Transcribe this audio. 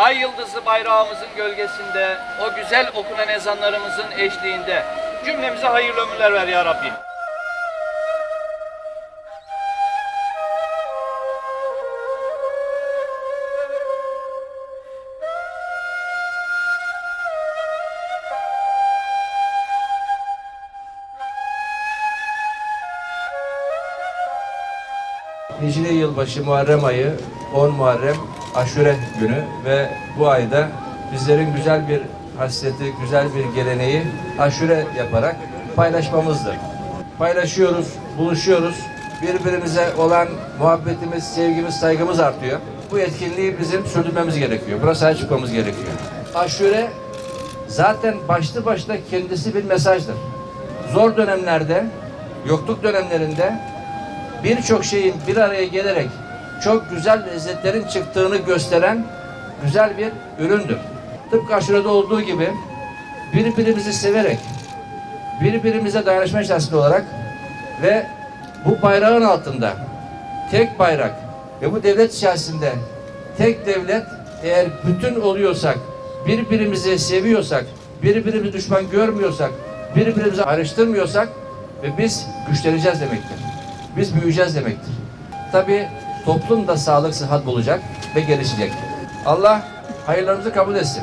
ay yıldızlı bayrağımızın gölgesinde, o güzel okunan ezanlarımızın eşliğinde cümlemize hayırlı ömürler ver ya Rabbi. Hicri yılbaşı Muharrem ayı 10 Muharrem Aşure günü ve bu ayda bizlerin güzel bir hasreti, güzel bir geleneği aşure yaparak paylaşmamızdır. Paylaşıyoruz, buluşuyoruz. Birbirimize olan muhabbetimiz, sevgimiz, saygımız artıyor. Bu etkinliği bizim sürdürmemiz gerekiyor. Buna sahip çıkmamız gerekiyor. Aşure zaten başlı başına kendisi bir mesajdır. Zor dönemlerde, yokluk dönemlerinde birçok şeyin bir araya gelerek çok güzel lezzetlerin çıktığını gösteren güzel bir üründür. Tıpkı aşurede olduğu gibi birbirimizi severek, birbirimize dayanışma içerisinde olarak ve bu bayrağın altında tek bayrak ve bu devlet içerisinde tek devlet eğer bütün oluyorsak, birbirimizi seviyorsak, birbirimizi düşman görmüyorsak, birbirimizi ayrıştırmıyorsak ve biz güçleneceğiz demektir. Biz büyüyeceğiz demektir. Tabii toplum da sağlık sıhhat bulacak ve gelişecek. Allah hayırlarımızı kabul etsin.